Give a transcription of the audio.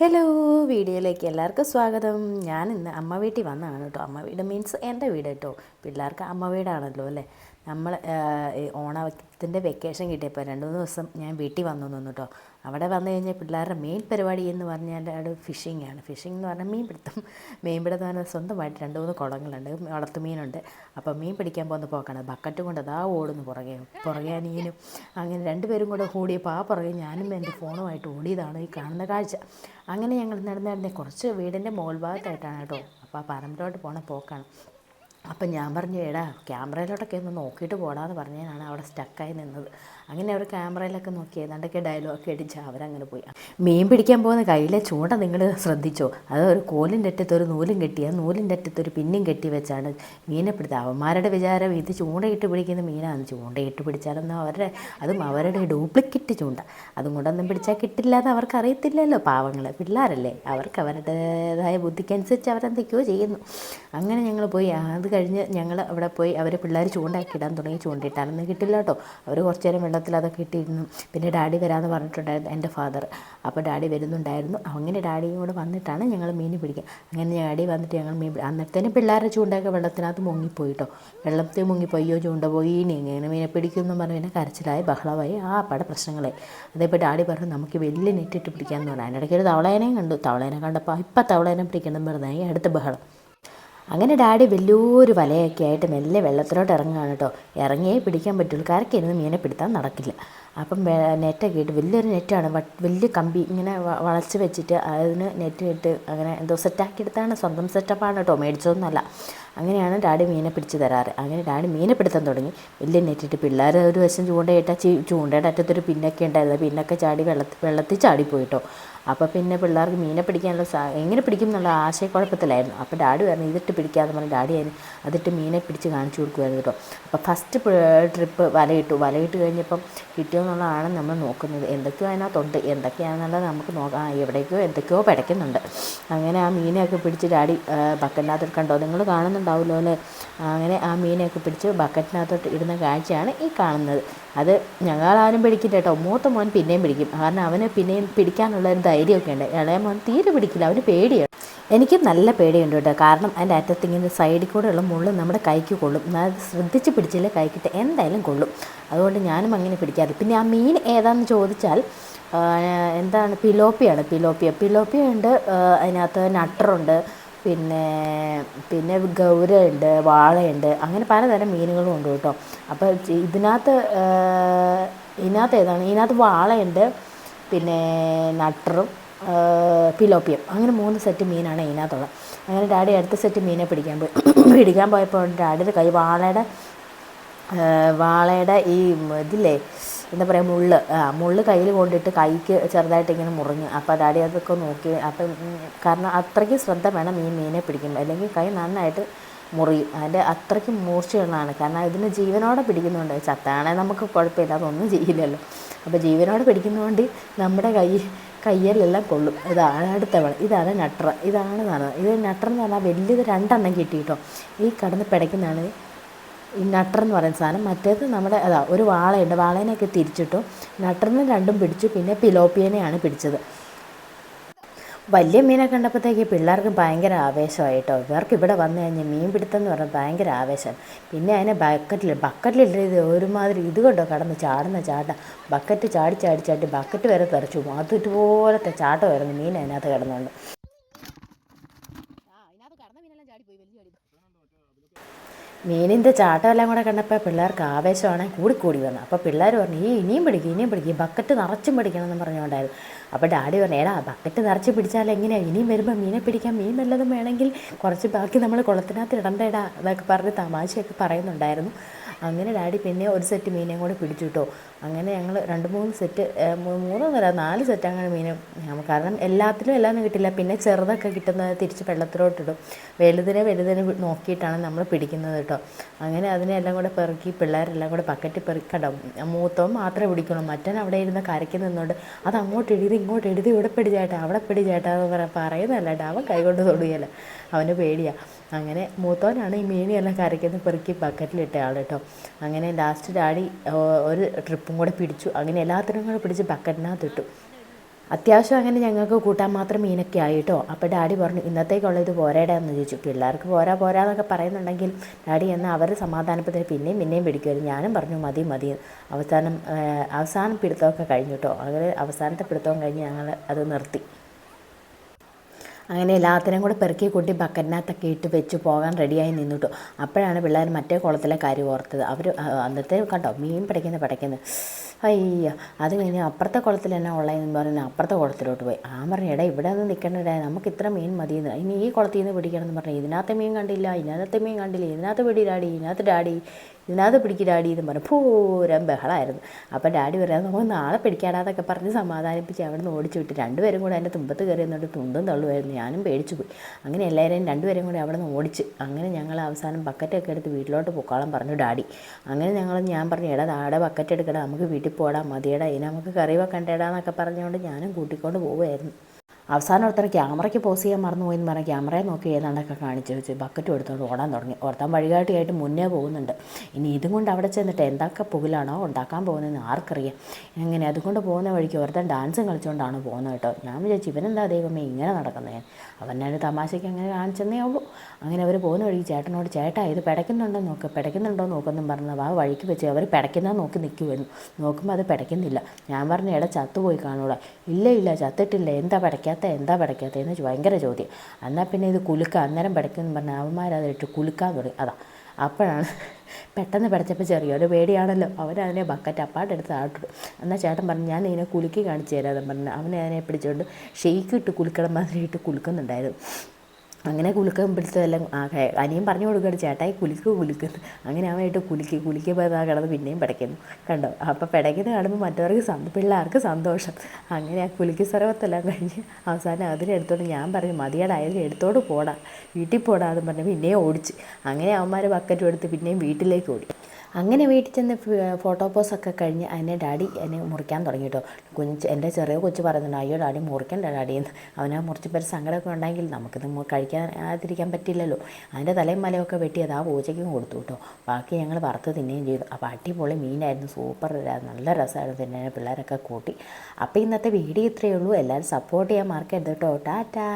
Hello വീഡിയോയിലേക്ക് എല്ലാവർക്കും സ്വാഗതം. ഞാൻ ഇന്ന് അമ്മ വീട്ടിൽ വന്നതാണ് കേട്ടോ. അമ്മ വീട് മീൻസ് എന്റെ വീട് കേട്ടോ. പിള്ളേർക്ക് അമ്മ വീടാണല്ലോ അല്ലേ? നമ്മൾ ഓണത്തിന്റെ വെക്കേഷൻ കിട്ടിയപ്പോൾ രണ്ട് മൂന്ന് ദിവസം ഞാൻ വീട്ടിൽ വന്നു നിന്നു കേട്ടോ അവിടെ വന്നു കഴിഞ്ഞാൽ പിള്ളേരുടെ മെയിൻ പരിപാടി എന്ന് പറഞ്ഞാൽ അവിടെ ഫിഷിംഗ് ആണ്. ഫിഷിംഗ് എന്ന് പറഞ്ഞാൽ മീൻ പിടുത്തം. മീൻ പിടുത്തം എന്ന് പറഞ്ഞാൽ സ്വന്തമായിട്ട് രണ്ട് മൂന്ന് കുളങ്ങളുണ്ട് വളർത്തു മീനുണ്ട്. അപ്പോൾ മീൻ പിടിക്കാൻ പോകുന്ന പോക്കാണ്. ബക്കറ്റ് കൊണ്ട് അതാ ഓടുന്നു പുറകെ പുറകെ അനിയനും അങ്ങനെ രണ്ടുപേരും കൂടെ ഓടിയപ്പോൾ ആ പുറകെ ഞാനും എന്റെ ഫോണുമായിട്ട് ഓടിയതാണ് ഈ കാണുന്ന കാഴ്ച. അങ്ങനെ ഞങ്ങൾ നടന്ന് കുറച്ച് വീടിന്റെ മുകൾ ഭാഗത്തായിട്ടാണ് കേട്ടോ. അപ്പോൾ ആ പറമ്പിലോട്ട് പോണ പോക്കാണ്. അപ്പം ഞാൻ പറഞ്ഞു എടാ ക്യാമറയിലോട്ടൊക്കെ ഒന്ന് നോക്കിയിട്ട് പോടാന്ന് പറഞ്ഞതിനാണ് അവിടെ സ്റ്റക്കായി നിന്നത്. അങ്ങനെ അവർ ക്യാമറയിലൊക്കെ നോക്കി ഏതാണ്ടൊക്കെ ഡയലോഗൊക്കെ അടിച്ച് അവരങ്ങനെ പോയി. മീൻ പിടിക്കാൻ പോകുന്ന കയ്യിലെ ചൂണ്ട നിങ്ങൾ ശ്രദ്ധിച്ചോ? അത് ഒരു കോലിന്റെ അറ്റത്ത് ഒരു നൂലും കെട്ടി ആ നൂലിന്റെ അറ്റത്ത് ഒരു പിന്നും കെട്ടി വെച്ചാണ് മീനെ പിടുത്തത് അവന്മാരുടെ വിചാരം ഇത് ചൂണ്ടയിട്ട് പിടിക്കുന്ന മീനാണ്. ചൂണ്ടയിട്ട് പിടിച്ചാലൊന്നും അവരുടെ അതും അവരുടെ ഡ്യൂപ്ലിക്കേറ്റ് ചൂണ്ട. അതും കൊണ്ടൊന്നും പിടിച്ചാൽ കിട്ടില്ല എന്ന് അവർക്ക് അറിയത്തില്ലല്ലോ പാവങ്ങൾ പിള്ളേരല്ലേ അവർക്ക് അവരുടേതായ ബുദ്ധിക്കനുസരിച്ച് അവരെന്തൊക്കെയോ ചെയ്യുന്നു. അങ്ങനെ ഞങ്ങൾ പോയി. അത് കഴിഞ്ഞ് ഞങ്ങൾ അവിടെ പോയി അവർ പിള്ളേർ ചൂണ്ടാക്കി ഇടാൻ തുടങ്ങി. ചൂണ്ടിയിട്ടാലൊന്നും കിട്ടില്ല കേട്ടോ. അവർ കുറച്ച് നേരം വെള്ളത്തിൽ അതൊക്കെ ഇട്ടിരുന്നു. പിന്നെ ഡാഡി വരാമെന്ന് പറഞ്ഞിട്ടുണ്ടായിരുന്നു എന്റെ ഫാദർ. അപ്പോൾ ഡാഡി വരുന്നുണ്ടായിരുന്നു. അങ്ങനെ ഡാഡിയും വന്നിട്ടാണ് ഞങ്ങൾ മീൻ പിടിക്കുക അങ്ങനെ ഡാഡി വന്നിട്ട് ഞങ്ങൾ മീൻ അന്നത്തേനും പിള്ളേരുടെ ചൂണ്ടയൊക്കെ വെള്ളത്തിനകത്ത് മുങ്ങിപ്പോയി കേട്ടോ. വെള്ളത്തിൽ മുങ്ങിപ്പോയി അയ്യോ ചൂണ്ട പോയി ഇനി എങ്ങനെ മീനെ പിടിക്കുമെന്ന് പറഞ്ഞ് പിന്നെ കരച്ചിലായി ബഹളമായി ആ പട പ്രശ്നങ്ങളായി. അതേപോലെ ഡാഡി പറഞ്ഞു നമുക്ക് വലിയ നെറ്റിട്ട് പിടിക്കാമെന്ന് പറഞ്ഞു. അതിനിടയ്ക്ക് ഒരു തവളേനെയും കണ്ടു. തവളേനെ കണ്ടപ്പോൾ ഇപ്പം തവളേനെ പിടിക്കണം പറഞ്ഞാൽ അടുത്ത ബഹളം. അങ്ങനെ ഡാഡി വലിയൊരു വലയൊക്കെ ആയിട്ട് മെല്ലെ വെള്ളത്തിലോട്ട് ഇറങ്ങുകയാണ് കേട്ടോ. ഇറങ്ങിയേ പിടിക്കാൻ പറ്റുള്ളൂ. കരക്കിരുന്ന് മീനെ പിടുത്താൻ നടക്കില്ല. അപ്പം നെറ്റൊക്കെ ഇട്ട് വലിയൊരു നെറ്റാണ്. വലിയ കമ്പി ഇങ്ങനെ വളച്ച് വെച്ചിട്ട് അതിന് നെറ്റ് ഇട്ട് അങ്ങനെ എന്തോ സെറ്റാക്കി എടുത്താണ്. സ്വന്തം സെറ്റപ്പാണ് കേട്ടോ. മേടിച്ചതൊന്നുമല്ല. അങ്ങനെയാണ് ഡാഡി മീനെ പിടിച്ച് തരാറ്. അങ്ങനെ ഡാഡി മീനെ പിടുത്താൻ തുടങ്ങി. വലിയ നെറ്റിട്ട് പിള്ളേർ ഒരു വശം ചൂണ്ടയിട്ടാൽ ചൂണ്ടയുടെ അറ്റത്തൊരു പിന്നൊക്കെ ഉണ്ടായിരുന്നു. പിന്നൊക്കെ ചാടി വെള്ളത്തിൽ വെള്ളത്തിൽ ചാടിപ്പോയിട്ടോ അപ്പോൾ പിന്നെ പിള്ളേർക്ക് മീനെ പിടിക്കാനുള്ള സാ എങ്ങനെ പിടിക്കും എന്നുള്ള ആശയക്കുഴപ്പത്തിലായിരുന്നു. അപ്പോൾ ഡാഡി പറഞ്ഞു ഇതിട്ട് പിടിക്കാതെ പറഞ്ഞ് ഡാഡി അതിന് അതിട്ട് മീനെ പിടിച്ച് കാണിച്ചു കൊടുക്കുമായിരുന്നു കേട്ടോ അപ്പോൾ ഫസ്റ്റ് ട്രിപ്പ് വലയിട്ടു വലയിട്ട് കഴിഞ്ഞപ്പം കിട്ടിയോ എന്നുള്ളതാണ് നമ്മൾ നോക്കുന്നത്. എന്തൊക്കെയോ അതിനകത്തുണ്ട് എന്തൊക്കെയാണെന്നുള്ളത് നമുക്ക് നോക്കാം. എവിടേക്കോ എന്തൊക്കെയോ പിടയ്ക്കുന്നുണ്ട്. അങ്ങനെ ആ മീനെയൊക്കെ പിടിച്ച് ഡാഡി ബക്കറ്റിനകത്തോട്ട് കണ്ടോ? നിങ്ങൾ കാണുന്നുണ്ടാവുമല്ലോ അല്ലേ? അങ്ങനെ ആ മീനെയൊക്കെ പിടിച്ച് ബക്കറ്റിനകത്തോട്ട് ഇടുന്ന കാഴ്ചയാണ് ഈ കാണുന്നത്. അത് ഞങ്ങളാരും പിടിക്കില്ല കേട്ടോ മൂത്ത മോൻ പിന്നെയും പിടിക്കും. കാരണം അവന് പിന്നെയും പിടിക്കാനുള്ള ഒരു ധൈര്യമൊക്കെ ഉണ്ട്. ഇളയ മോൻ തീരെ പിടിക്കില്ല. അവന് പേടിയാണ്. എനിക്ക് നല്ല പേടിയുണ്ട് കേട്ടോ. കാരണം അതിന്റെ അറ്റത്ത് ഇങ്ങനെ സൈഡിൽ കൂടെയുള്ള മുള്ള് നമ്മുടെ കൈക്ക് കൊള്ളും. അത് ശ്രദ്ധിച്ച് പിടിച്ചില്ലേ കൈക്കിട്ട് എന്തായാലും കൊള്ളും. അതുകൊണ്ട് ഞാനും അങ്ങനെ പിടിക്കാറ് പിന്നെ ആ മീൻ ഏതാണെന്ന് ചോദിച്ചാൽ എന്താണ് പിലോപ്പിയാണ്. പിലോപ്പിയ. പിലോപ്പിയ ഉണ്ട് അതിനകത്ത് നട്ടറുണ്ട് പിന്നെ പിന്നെ ഗൗരയുണ്ട് വാളയുണ്ട്. അങ്ങനെ പലതരം മീനുകളും ഉണ്ട് കേട്ടോ. അപ്പോൾ ഇതിനകത്ത് ഇതിനകത്ത് ഏതാണ്? ഇതിനകത്ത് വാളയുണ്ട് പിന്നെ നട്ടറും പിലോപ്പിയും. അങ്ങനെ മൂന്ന് സെറ്റ് മീനാണ് അതിനകത്തുള്ളത് അങ്ങനെ ഡാഡി അടുത്ത സെറ്റ് മീനെ പിടിക്കാൻ പോയി. പിടിക്കാൻ പോയപ്പോൾ ഡാഡിയുടെ കൈ വാളയുടെ വാളയുടെ ഈ ഇതില്ലേ എന്താ പറയുക മുള്ള്. ആ മുള്ള് കയ്യിൽ കൊണ്ടിട്ട് കൈക്ക് ചെറുതായിട്ട് ഇങ്ങനെ മുറിഞ്ഞു. അപ്പോൾ ഡാഡി അതൊക്കെ നോക്കി. അപ്പം കാരണം അത്രയ്ക്ക് ശ്രദ്ധ വേണം ഈ മീനെ പിടിക്കുമ്പോൾ. അല്ലെങ്കിൽ കൈ നന്നായിട്ട് മുറിയും. അതിന്റെ അത്രയ്ക്ക് മൂർച്ചയുള്ളതാണ്. കാരണം ഇതിന് ജീവനോടെ പിടിക്കുന്നുണ്ട്. ചത്താണെങ്കിൽ നമുക്ക് കുഴപ്പമില്ല. അതൊന്നും ചെയ്യില്ലല്ലോ. അപ്പോൾ ജീവനോട് പിടിക്കുന്നതുകൊണ്ട് നമ്മുടെ കൈ കയ്യിലെല്ലാം കൊള്ളും. ഇതാണ് അടുത്ത വളം ഇതാണ് നട്ടർ ഇതാണ് നടന്നത് ഇത് നട്ടർ എന്ന് പറഞ്ഞാൽ വലിയത് രണ്ടെണ്ണം കിട്ടി കേട്ടോ. ഈ കടന്ന് പിടയ്ക്കുന്നതാണ് ഈ നട്ടർ എന്ന് പറയുന്ന സാധനം. മറ്റേത് നമ്മുടെ അതാ ഒരു വാളയുണ്ട്. വാളേനെയൊക്കെ തിരിച്ചിട്ടു നട്ടറിന് രണ്ടും പിടിച്ചു. പിന്നെ പിലോപ്പിയനെയാണ് പിടിച്ചത്. വലിയ മീനെ കണ്ടപ്പോഴത്തേക്ക് പിള്ളേർക്ക് ഭയങ്കര ആവേശമായിട്ടോ. ഇവർക്ക് ഇവിടെ വന്നു കഴിഞ്ഞാൽ മീൻ പിടുത്തം എന്ന് പറഞ്ഞാൽ ഭയങ്കര ആവേശം. പിന്നെ അതിനെ ബക്കറ്റിൽ ബക്കറ്റിലിട്ട് ഒരുമാതിരി ഇത് കൊണ്ടോ? കടന്ന് ചാടുന്ന ചാട്ട. ബക്കറ്റ് ചാടി ചാടി ചാടി ബക്കറ്റ് വരെ തെറിച്ചു അത് ചാട്ടമായിരുന്നു മീൻ അതിനകത്ത് കിടന്നുകൊണ്ട് മീനിന്റെ ചാട്ടമെല്ലാം കൂടെ കണ്ടപ്പോൾ പിള്ളേർക്ക് ആവേശമാണ്. കൂടിക്കൂടി വന്നത് അപ്പോൾ പിള്ളേർ പറഞ്ഞു ഈ ഇനിയും പിടിക്കും ഇനിയും പിടിക്കും ബക്കറ്റ് നിറച്ചും പിടിക്കണം എന്ന് പറഞ്ഞുകൊണ്ടായിരുന്നു. അപ്പോൾ ഡാഡി പറഞ്ഞു ഏടാ ബക്കറ്റ് നിറച്ച് പിടിച്ചാൽ എങ്ങനെയാണ് ഇനിയും വരുമ്പോൾ മീനെ പിടിക്കാൻ മീൻ നല്ലതും വേണമെങ്കിൽ കുറച്ച് ബാക്കി നമ്മൾ കുളത്തിനകത്ത് ഇടണ്ടേടാ എന്നൊക്കെ പറഞ്ഞ് തമാശയൊക്കെ പറയുന്നുണ്ടായിരുന്നു. അങ്ങനെ ഡാഡി പിന്നെ ഒരു സെറ്റ് മീനെയും കൂടെ പിടിച്ചു കിട്ടോ അങ്ങനെ ഞങ്ങൾ രണ്ട് മൂന്ന് സെറ്റ് മൂന്നൊന്നല്ല നാല് സെറ്റ് അങ്ങനെ മീൻ കാരണം എല്ലാത്തിലും എല്ലാം കിട്ടില്ല. പിന്നെ ചെറുതൊക്കെ കിട്ടുന്നത് തിരിച്ച് വെള്ളത്തിലോട്ടിടും. വലുതിനെ വലുതിനെ നോക്കിയിട്ടാണ് നമ്മൾ പിടിക്കുന്നത് കേട്ടോ അങ്ങനെ അതിനെല്ലാം കൂടെ പെറുക്കി പിള്ളേരെല്ലാം കൂടെ പക്കറ്റിൽ പെറുക്കടം മൂത്തവും മാത്രമേ പിടിക്കണം മറ്റൻ അവിടെ ഇരുന്ന് കരയ്ക്ക് നിന്നുകൊണ്ട് അത് അങ്ങോട്ട് എഴുതി ഇങ്ങോട്ട് എഴുതി ഇവിടെ പിടിച്ചേട്ടാ അവിടെ പിടിച്ചേട്ടാ എന്ന് പറയാം പറയുന്നതല്ല കേട്ടോ അവൻ കൈകൊണ്ട് തൊടുകയല്ല. അവന് പേടിയാണ് അങ്ങനെ മൂത്തവനാണ് ഈ മീനെല്ലാം കരയ്ക്കുന്ന പെറുക്കി ബക്കറ്റിലിട്ട ആൾ കേട്ടോ അങ്ങനെ ലാസ്റ്റ് ഡാഡി ഒരു ട്രിപ്പും കൂടെ പിടിച്ചു. അങ്ങനെ എല്ലാത്തിനും കൂടെ പിടിച്ച് ബക്കറ്റിനകത്തിട്ടു അത്യാവശ്യം അങ്ങനെ ഞങ്ങൾക്ക് കൂട്ടാൻ മാത്രം മീനൊക്കെ ആയിട്ടോ അപ്പോൾ ഡാഡി പറഞ്ഞു ഇന്നത്തേക്കുള്ള ഇത് പോരാടാന്ന് ചോദിച്ചു. പിള്ളേർക്ക് പോരാ പോരാ എന്നൊക്കെ പറയുന്നുണ്ടെങ്കിൽ ഡാഡി എന്നാൽ അവർ സമാധാനപ്പത്തിന് പിന്നെയും പിന്നെയും പിടിക്കുമായിരുന്നു. ഞാനും പറഞ്ഞു മതി മതി. അവസാനം അവസാനം പിടുത്തമൊക്കെ കഴിഞ്ഞു കേട്ടോ അങ്ങനെ അവസാനത്തെ പിടുത്തവും കഴിഞ്ഞ് ഞങ്ങൾ അത് നിർത്തി. അങ്ങനെ എല്ലാത്തിനെയും കൂടെ പെറുക്കി കൂട്ടി ബക്കറ്റിനകത്തൊക്കെ ഇട്ട് വെച്ച് പോകാൻ റെഡിയായി നിന്നിട്ടു. അപ്പോഴാണ് പിള്ളേർ മറ്റേ കുളത്തിലെ കാര്യം ഓർത്തത്. അവർ അന്നത്തെ കണ്ടോ മീൻ പിടയ്ക്കുന്നത് പിടയ്ക്കുന്നത് അയ്യോ അത് കഴിഞ്ഞ് അപ്പുറത്തെ കുളത്തിൽ തന്നെ ഉള്ളതെന്ന് പറഞ്ഞ് അപ്പുറത്തെ കുളത്തിലോട്ട് പോയി. ആ പറഞ്ഞു എടാ ഇവിടെ നിന്ന് നിൽക്കണ്ടേ നമുക്ക് ഇത്ര മീൻ മതിയെന്ന്. ഇനി ഈ കുളത്തിൽ നിന്ന് പിടിക്കണം എന്ന് പറഞ്ഞു ഇതിനകത്തെ മീൻ കണ്ടില്ല ഇതിനകത്തെ മീൻ കണ്ടില്ല ഇതിനകത്ത് പിടി ഡാഡി ഇതിനകത്ത് ഡാഡി. പിടിക്ക് ഡാഡി എന്ന് പറഞ്ഞു. പൂരം ബഹളമായിരുന്നു അപ്പം ഡാഡി പറയാം നമുക്ക് നാളെ പിടിക്കാടാന്നൊക്കെ പറഞ്ഞ് സമാധാനിപ്പിച്ച് അവിടെ നിന്ന് ഓടിച്ചു വിട്ട് രണ്ടുപേരും കൂടെ എന്റെ തുമ്പത്ത് കയറി എന്നിട്ട് തുമ്പും തള്ളുമായിരുന്നു. ഞാനും പേടിച്ചു പോയി. അങ്ങനെ എല്ലാവരെയും രണ്ടുപേരും കൂടി അവിടെ നിന്ന് ഓടിച്ച് അങ്ങനെ ഞങ്ങൾ അവസാനം ബക്കറ്റൊക്കെ എടുത്ത് വീട്ടിലോട്ട് പൊക്കോളം പറഞ്ഞു ഡാഡി. അങ്ങനെ ഞങ്ങൾ ഞാൻ പറഞ്ഞു എടാ ആടെ ബക്കറ്റ് എടുക്കടാ. നമുക്ക് വീട്ടിൽ പോടാ മതിയടാ. ഇനി നമുക്ക് കറി വെക്കണ്ടേടാന്നൊക്കെ പറഞ്ഞുകൊണ്ട് ഞാനും കൂട്ടിക്കൊണ്ട് പോവുമായിരുന്നു. അവസാനം ഒരുത്തരം ക്യാമറയ്ക്ക് പോസ് ചെയ്യാൻ മറന്നുപോയി എന്ന് പറഞ്ഞാൽ ക്യാമറയെ നോക്കി ഏതാണ്ടൊക്കെ കാണിച്ച് വെച്ച് ബക്കറ്റ് എടുത്തുകൊണ്ട് ഓടാൻ തുടങ്ങി. ഓർത്താൻ വഴികാട്ടിയായിട്ട് മുന്നേ പോകുന്നുണ്ട്. ഇനി ഇതും കൊണ്ട് അവിടെ ചെന്നിട്ട് എന്തൊക്കെ പുകിലാണോ ഉണ്ടാക്കാൻ പോകുന്നതെന്ന് ആർക്കറിയാം. എങ്ങനെ അതുകൊണ്ട് പോകുന്ന വഴിക്ക് ഒരുത്തൻ ഡാൻസും കളിച്ചുകൊണ്ടാണ് പോകുന്നത് കേട്ടോ. ഞാൻ വിചാരിച്ചു ഇവനെന്താ ദൈവമേ ഇങ്ങനെ നടക്കുന്നത് അവനൊരു തമാശയ്ക്ക് അങ്ങനെ കാണിച്ചെന്നേ ഉള്ളൂ. അങ്ങനെ അവർ പോകുന്ന വഴിക്ക് ചേട്ടനോട് ചേട്ടാ ഇത് പിടയ്ക്കുന്നുണ്ടോ? നോക്ക് പിടയ്ക്കുന്നുണ്ടോ നോക്കെന്നും പറഞ്ഞത് ആ വഴിക്ക് വെച്ച് അവർ പിടയ്ക്കുന്ന നോക്കി നിൽക്കുമായിരുന്നു നോക്കുമ്പോൾ അത് പിടയ്ക്കുന്നില്ല. ഞാൻ പറഞ്ഞ ഇട ചത്തുപോയി കാണൂടാ. ഇല്ല ഇല്ല ചത്തിട്ടില്ല. എന്താ പിടയ്ക്കാത്ത എന്താ പടക്കാത്ത എന്ന് ഭയങ്കര ചോദ്യം. എന്നാൽ പിന്നെ ഇത് കുലുക്കുക അന്നേരം പിടയ്ക്കുമെന്ന് പറഞ്ഞാൽ അവന്മാരത് ഇട്ട് കുലുക്കാൻ തുടങ്ങി. അതാ. അപ്പോഴാണ് പെട്ടെന്ന് പിടച്ചപ്പോൾ ചെറിയൊരു പേടിയാണല്ലോ. അവനതിനെ ബക്കറ്റ് അപ്പാട്ടെടുത്ത് ആട്ടിടും. എന്നാൽ ചേട്ടൻ പറഞ്ഞു ഞാൻ ഇതിനെ കുലുക്കി കാണിച്ചു തരാമെന്ന് പറഞ്ഞു അവനെ അതിനെ പിടിച്ചുകൊണ്ട് ഷെയ്ക്ക് ഇട്ട് കുലുക്കണം മാതിരി ഇട്ട് കുലുക്കുന്നുണ്ടായിരുന്നു. അങ്ങനെ കുലുക്കുമ്പോഴത്തെല്ലാം അനിയൻ പറഞ്ഞു കൊടുക്കുകയാണ് ചേട്ടായി കുലുക്ക് കുലുക്കുന്നു അങ്ങനെ അവനായിട്ട് കുലുക്കി കുലുക്കിയപ്പോൾ ആ കിടന്ന് പിന്നെയും പിടയ്ക്കുന്നു. കണ്ടോ? അപ്പോൾ പിടയ്ക്കുന്നത് കാണുമ്പോൾ മറ്റവർക്ക് സന്ത പിള്ളേർക്ക് സന്തോഷം. അങ്ങനെ ആ കുലുക്കി സർവത്തെല്ലാം കഴിഞ്ഞ് അവസാനം അതിനെടുത്തോണ്ട് ഞാൻ പറഞ്ഞു മതിയടാ അതിൽ എടുത്തോണ്ട് പോടാ. വീട്ടിൽ പോടാ എന്ന് പറഞ്ഞ് പിന്നെയും ഓടിച്ച്. അങ്ങനെ അവന്മാർ ബക്കറ്റും എടുത്ത് പിന്നെയും വീട്ടിലേക്ക് ഓടി. അങ്ങനെ വീട്ടിൽ ചെന്ന് ഫോട്ടോ പോസൊക്കെ കഴിഞ്ഞ് അതിനെ ഡാഡി എന്നെ മുറിക്കാൻ തുടങ്ങി കേട്ടോ കുഞ്ഞ് എന്റെ ചെറിയ കൊച്ചു പറയുന്നുണ്ട് അയ്യോ ഡാഡി മുറിക്കണ്ട ഡാഡി. എന്ന്. അവനെ മുറിച്ചപ്പോൾ ഒരു സങ്കടമൊക്കെ ഉണ്ടെങ്കിൽ നമുക്കിത് കഴിക്കാതിരിക്കാൻ പറ്റില്ലല്ലോ. അതിന്റെ തലയും മലയൊക്കെ വെട്ടി അത് ആ പൂജയ്ക്കും കൊടുത്തു കേട്ടോ ബാക്കി ഞങ്ങൾ വറുത്ത് തിന്നുകയും ചെയ്തു. അപ്പോൾ അടിപൊളി മീനായിരുന്നു സൂപ്പർ നല്ല രസമായിരുന്നു തന്നെ പിള്ളേരൊക്കെ കൂട്ടി. അപ്പോൾ ഇന്നത്തെ വീഡിയോ ഇത്രയേ ഉള്ളൂ. എല്ലാവരും സപ്പോർട്ട് ചെയ്യാൻ മറക്കരുത് കേട്ടോ ടാറ്റാ.